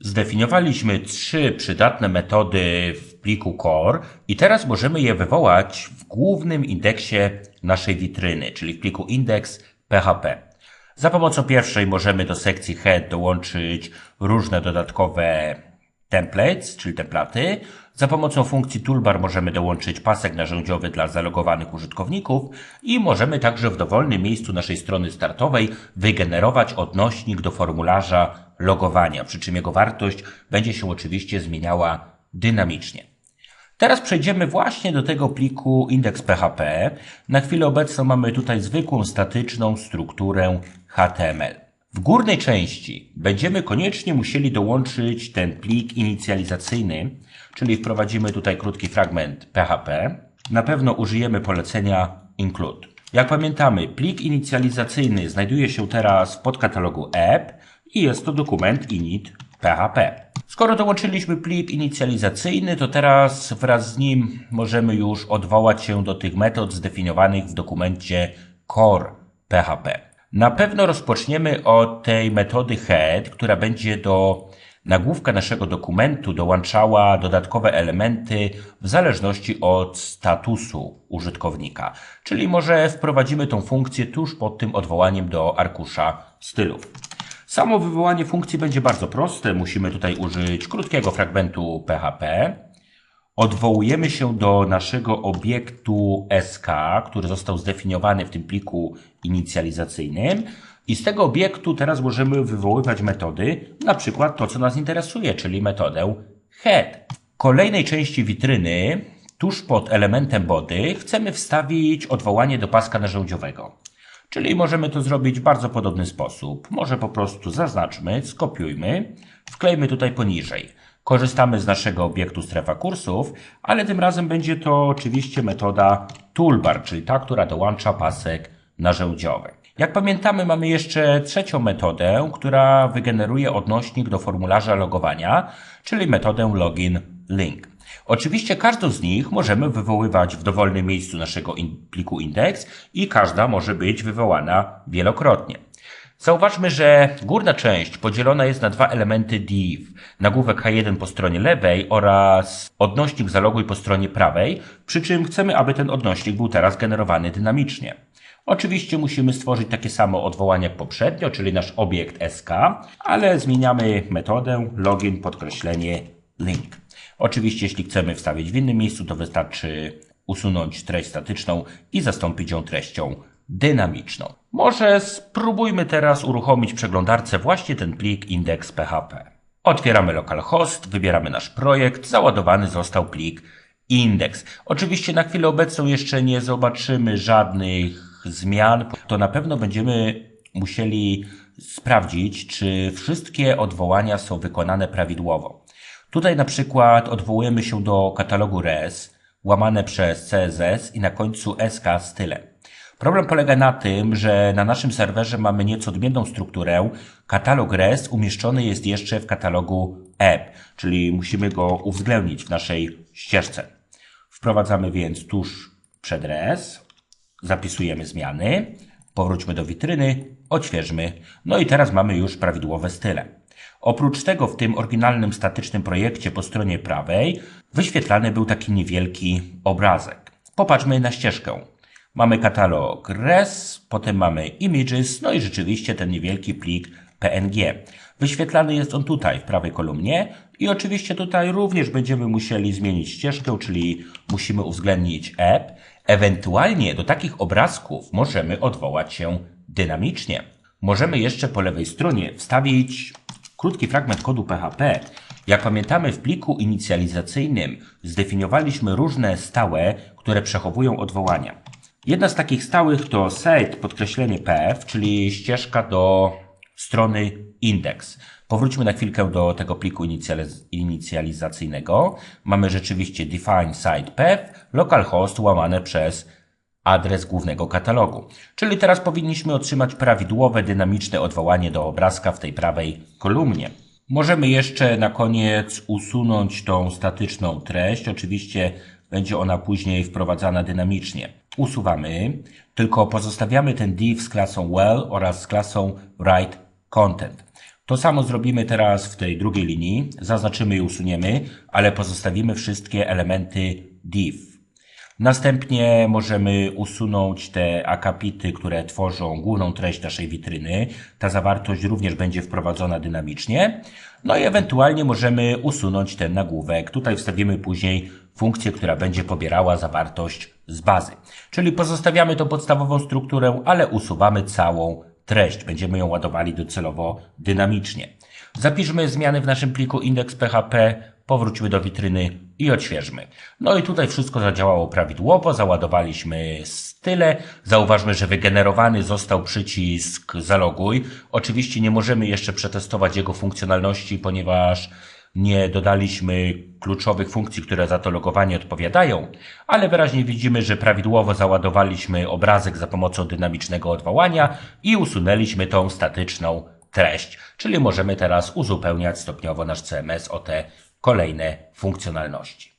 Zdefiniowaliśmy trzy przydatne metody w pliku core i teraz możemy je wywołać w głównym indeksie naszej witryny, czyli w pliku index.php. Za pomocą pierwszej możemy do sekcji head dołączyć różne dodatkowe templates, czyli templaty. Za pomocą funkcji toolbar możemy dołączyć pasek narzędziowy dla zalogowanych użytkowników i możemy także w dowolnym miejscu naszej strony startowej wygenerować odnośnik do formularza logowania, przy czym jego wartość będzie się oczywiście zmieniała dynamicznie. Teraz przejdziemy właśnie do tego pliku index.php. Na chwilę obecną mamy tutaj zwykłą statyczną strukturę HTML. W górnej części będziemy koniecznie musieli dołączyć ten plik inicjalizacyjny, czyli wprowadzimy tutaj krótki fragment PHP. Na pewno użyjemy polecenia include. Jak pamiętamy, plik inicjalizacyjny znajduje się teraz w podkatalogu app i jest to dokument init.php. Skoro dołączyliśmy plik inicjalizacyjny, to teraz wraz z nim możemy już odwołać się do tych metod zdefiniowanych w dokumencie core.php. Na pewno rozpoczniemy od tej metody head, która będzie do nagłówka naszego dokumentu dołączała dodatkowe elementy w zależności od statusu użytkownika. Czyli może wprowadzimy tą funkcję tuż pod tym odwołaniem do arkusza stylów. Samo wywołanie funkcji będzie bardzo proste. Musimy tutaj użyć krótkiego fragmentu PHP. Odwołujemy się do naszego obiektu SK, który został zdefiniowany w tym pliku inicjalizacyjnym. I z tego obiektu teraz możemy wywoływać metody, na przykład to, co nas interesuje, czyli metodę head. W kolejnej części witryny, tuż pod elementem body, chcemy wstawić odwołanie do paska narzędziowego. Czyli możemy to zrobić w bardzo podobny sposób. Może po prostu zaznaczmy, skopiujmy, wklejmy tutaj poniżej. Korzystamy z naszego obiektu strefa kursów, ale tym razem będzie to oczywiście metoda toolbar, czyli ta, która dołącza pasek narzędziowy. Jak pamiętamy, mamy jeszcze trzecią metodę, która wygeneruje odnośnik do formularza logowania, czyli metodę login link. Oczywiście każdą z nich możemy wywoływać w dowolnym miejscu naszego pliku index i każda może być wywołana wielokrotnie. Zauważmy, że górna część podzielona jest na dwa elementy div. Nagłówek H1 po stronie lewej oraz odnośnik zaloguj po stronie prawej, przy czym chcemy, aby ten odnośnik był teraz generowany dynamicznie. Oczywiście musimy stworzyć takie samo odwołanie jak poprzednio, czyli nasz obiekt SK, ale zmieniamy metodę login podkreślenie link. Oczywiście, jeśli chcemy wstawić w innym miejscu, to wystarczy usunąć treść statyczną i zastąpić ją treścią dynamiczną. Może spróbujmy teraz uruchomić w przeglądarce właśnie ten plik index.php. Otwieramy localhost, wybieramy nasz projekt, załadowany został plik index. Oczywiście na chwilę obecną jeszcze nie zobaczymy żadnych zmian. To na pewno będziemy musieli sprawdzić, czy wszystkie odwołania są wykonane prawidłowo. Tutaj na przykład odwołujemy się do katalogu res, łamane przez CSS i na końcu SK style. Problem polega na tym, że na naszym serwerze mamy nieco odmienną strukturę. Katalog res umieszczony jest jeszcze w katalogu app, czyli musimy go uwzględnić w naszej ścieżce. Wprowadzamy więc tuż przed res, zapisujemy zmiany, powróćmy do witryny, odświeżmy, no i teraz mamy już prawidłowe style. Oprócz tego w tym oryginalnym statycznym projekcie po stronie prawej wyświetlany był taki niewielki obrazek. Popatrzmy na ścieżkę. Mamy katalog res, potem mamy images, no i rzeczywiście ten niewielki plik PNG. Wyświetlany jest on tutaj w prawej kolumnie i oczywiście tutaj również będziemy musieli zmienić ścieżkę, czyli musimy uwzględnić app. Ewentualnie do takich obrazków możemy odwołać się dynamicznie. Możemy jeszcze po lewej stronie wstawić krótki fragment kodu PHP. Jak pamiętamy w pliku inicjalizacyjnym zdefiniowaliśmy różne stałe, które przechowują odwołania. Jedna z takich stałych to set podkreślenie pf, czyli ścieżka do strony index. Powróćmy na chwilkę do tego pliku inicjalizacyjnego. Mamy rzeczywiście define site path, localhost łamane przez adres głównego katalogu. Czyli teraz powinniśmy otrzymać prawidłowe, dynamiczne odwołanie do obrazka w tej prawej kolumnie. Możemy jeszcze na koniec usunąć tą statyczną treść. Oczywiście będzie ona później wprowadzana dynamicznie. Usuwamy, tylko pozostawiamy ten div z klasą well oraz z klasą write content. To samo zrobimy teraz w tej drugiej linii. Zaznaczymy i usuniemy, ale pozostawimy wszystkie elementy div. Następnie możemy usunąć te akapity, które tworzą główną treść naszej witryny. Ta zawartość również będzie wprowadzona dynamicznie. No i ewentualnie możemy usunąć ten nagłówek. Tutaj wstawimy później funkcję, która będzie pobierała zawartość z bazy. Czyli pozostawiamy tą podstawową strukturę, ale usuwamy całą treść. Będziemy ją ładowali docelowo dynamicznie. Zapiszmy zmiany w naszym pliku index.php, powróćmy do witryny i odświeżmy. No i tutaj wszystko zadziałało prawidłowo, załadowaliśmy style. Zauważmy, że wygenerowany został przycisk zaloguj. Oczywiście nie możemy jeszcze przetestować jego funkcjonalności, ponieważ nie dodaliśmy kluczowych funkcji, które za to logowanie odpowiadają, ale wyraźnie widzimy, że prawidłowo załadowaliśmy obrazek za pomocą dynamicznego odwołania i usunęliśmy tą statyczną treść, czyli możemy teraz uzupełniać stopniowo nasz CMS o te kolejne funkcjonalności.